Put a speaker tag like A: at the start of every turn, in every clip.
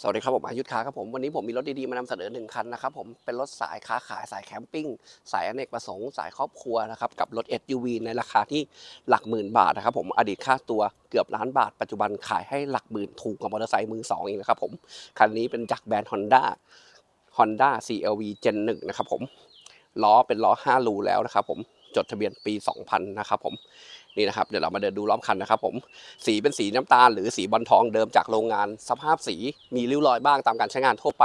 A: สวัสดีครับผมอายุทธค้าครับผมวันนี้ผมมีรถดีๆมานำเสนอหนึ่งคันนะครับผมเป็นรถสายค้าขายสายแคมปิ้งสายอเนกประสงค์สายครอบครัวนะครับกับรถ SUV ในราคาที่หลักหมื่นบาทนะครับผมอดีตค่าตัวเกือบล้านบาท ปัจจุบันขายให้หลักหมื่นถูกกว่ามอเตอร์ไซค์มือสองเองนะครับผมคันนี้เป็นจากแบรนด์ Honda Honda CLV Gen 1นะครับผมล้อเป็นล้อ5รูแล้วนะครับผม จดทะเบียนปี 2000 นะครับผมนี่นะครับเดี๋ยวเรามาเดินดูรอบคันนะครับผมสีเป็นสีน้ำตาลหรือสีบอลทองเดิมจากโรงงาน สภาพสีมีริ้วรอยบ้างตามการใช้งานทั่วไป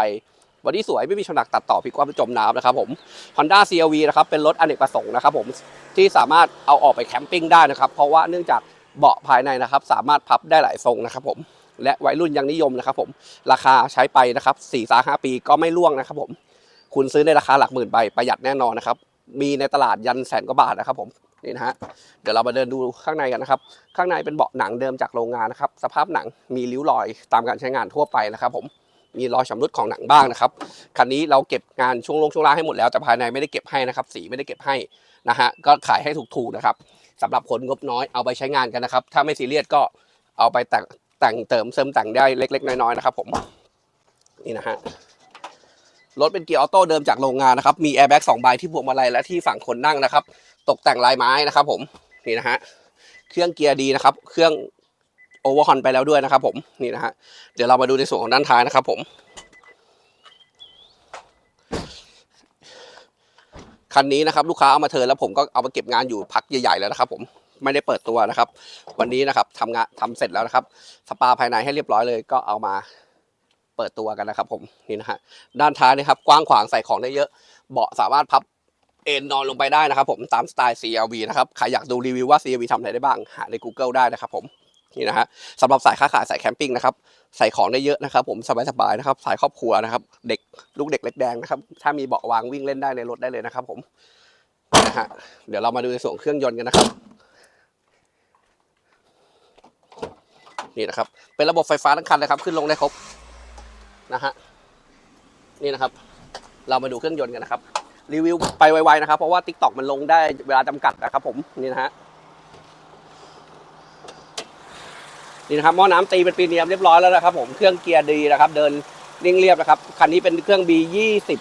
A: บอดี้สวยไม่มีชนักตัดต่อพิกว่ำไปจมน้ำนะครับผม Honda CRV นะครับเป็นรถอเนกประสงค์นะครับผมที่สามารถเอาออกไปแคมปิ้งได้นะครับ เพราะว่าเนื่องจากเบาะภายในนะครับ สามารถพับได้หลายทรงนะครับผมและวัยรุ่นยังนิยมนะครับผมราคาใช้ไปนะครับ4-5ปีก็ไม่ล่วงนะครับผมคุณซื้อในราคาหลักหมื่นใบประหยัดแน่นอนนะครับ มีในตลาดยันแสนกว่าบาทนะครับผมนี่นะฮะเดี๋ยวเรามาเดินดูข้างในกันนะครับ ข้างในเป็นเบาะหนังเดิมจากโรงงานนะครับ สภาพหนังมีริ้วรอยตามการใช้งานทั่วไปนะครับผมมีรอยชำรุดของหนังบ้างนะครับคันนี้เราเก็บงานช่วงลงช่วงล่างให้หมดแล้วแต่ภายในไม่ได้เก็บให้นะครับ สีไม่ได้เก็บให้นะฮะก็ขายให้ถูกๆนะครับสำหรับคนงบน้อยเอาไปใช้งานกันนะครับ ถ้าไม่ซีเรียสก็เอาไปแต่งแต่งเติมเสริมแต่งได้เล็ก ๆ น้อยๆนะครับ ผมนี่นะฮะ รถเป็นเกียร์ออโต้เดิมจากโรงงานนะครับ มีแอร์แบ็กสองใบที่พวงมาลัยและที่ฝั่งคนนั่งนะครับ ตกแต่งลายไม้นะครับ ผม นี่นะฮะ เครื่องเกียร์ดีนะครับ เครื่องโอเวอร์ฮอนไปแล้วด้วยนะครับ ผม นี่นะฮะ เดี๋ยวเรามาดูในส่วนของด้านท้ายนะครับ ผม คันนี้นะครับ ลูกค้าเอามาเทินแล้วผมก็เอามาเก็บงานอยู่พักใหญ่ๆแล้วนะครับ ผม ไม่ได้เปิดตัวนะครับ วันนี้นะครับทำงานทำเสร็จแล้วนะครับ สปาภายในให้เรียบร้อยเลย ก็เอามา ปิดตัวกันนะครับผมนี่นะฮะด้านท้ายนะครับกว้างขวางใส่ของได้เยอะ เบาะสามารถพับเอนนอนลงไปได้นะครับผมตามสไตล์ CLV นะครับใครอยากดูรีวิวว่า CLV ทำอะไรได้บ้างหาใน Google ได้นะครับผมนี่นะฮะสำหรับสายค้าขายสายแคมปิ้งนะครับใส่ของได้เยอะนะครับผมสบายๆนะครับสายครอบครัวนะครับเด็กลูกเด็กเล็กแดงนะครับถ้ามีเบาะวางวิ่งเล่นได้ในรถได้เลยนะครับผมนะฮะเดี๋ยวเรามาดูในส่วนเครื่องยนต์กันนะครับนี่นะครับเป็นระบบไฟฟ้าทั้งคันเลยครับขึ้นลงได้ครบ นะฮะนี่นะครับ เรามาดูเครื่องยนต์กันนะครับ รีวิวไปไวๆนะครับ เพราะว่า Tik t o อกมันลงได้เวลาจำกัดนะครับ ผมนี่นะฮะนี่นะครับหม้อน้ำตีเป็นปีเนียมเรียบร้อยแล้วนะครับ ผมเครื่องเกียร์ดีนะครับ เดินนิ่งเรียบนะครับคันนี้เป็นเครื่อง B 2 0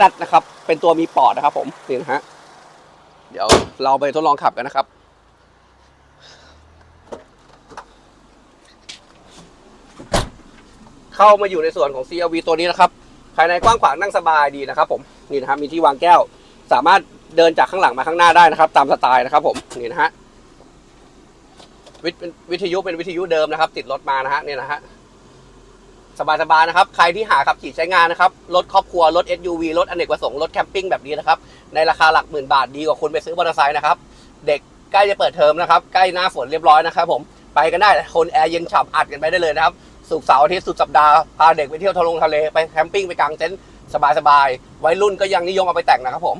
A: Z นะครับ เป็นตัวมีปอดนะครับ ผมนี่นะฮะเดี๋ยวเราไปทดลองขับกันนะครับ เข้ามาอยู่ในส่วนของ CRV ตัวนี้นะครับภายในกว้างขวางนั่งสบายดีนะครับ ผมนี่นะครับมีที่วางแก้ว สามารถเดินจากข้างหลังมาข้างหน้าได้นะครับ ตามสไตล์นะครับผมนี่นะฮะวิทวิทยุเป็นวิทยุเดิมนะครับ ติดรถมานะฮะนี่นะฮะสบายๆนะครับ ใครที่หาขับขี่ใช้งานนะครับ รถครอบครัว รถ SUV รถอเนกประสงค์ รถแคมปิ้งแบบนี้นะครับ ในราคาหลักหมื่นบาทดีกว่าคุณไปซื้อมอเตอร์ไซค์นะครับ เด็กใกล้จะเปิดเทอมนะครับ ใกล้หน้าฝนเรียบร้อยนะครับผม ไปกันได้คนแอร์เย็นฉ่ำอัดกันไปได้เลยนะครับ สุกเสาร์อาทิตย์สุดสัปดาห์พาเด็กไปเที่ยวทะลงทะเลไปแคมปิ้งไปกางเต็นท์สบายๆวัยรุ่นก็ยังนิยมเอาไปแต่งนะครับผม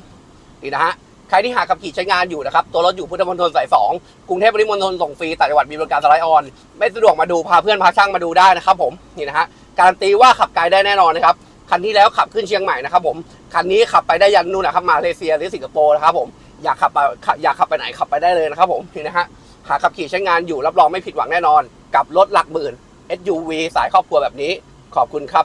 A: นี่นะฮะใครที่หาขับขี่ใช้งานอยู่นะครับ ตัวรถอยู่พุทธมณฑลสายสองกรุงเทพปริมณฑลส่งฟรีต่างจังหวัดมีบริการสไลด์ออน ไม่สะดวกมาดูพาเพื่อนพาช่างมาดูได้นะครับผมนี่นะฮะการันตีว่าขับไกลได้แน่นอนนะครับคันที่แล้วขับขึ้นเชียงใหม่นะครับผมคันนี้ขับไปได้ยันนู่นนะครับมาเลเซียหรือสิงคโปร์นะครับผมอยากขับไปอยากขับไปไหนขับไปได้เลยนะครับผมนี่นะฮะหาขับขี่ใช้งานอยู่รับรองไม่ผิดหวังแน่นอน กับรถหลักหมื่น SUV สายครอบครัวแบบนี้ ขอบคุณครับ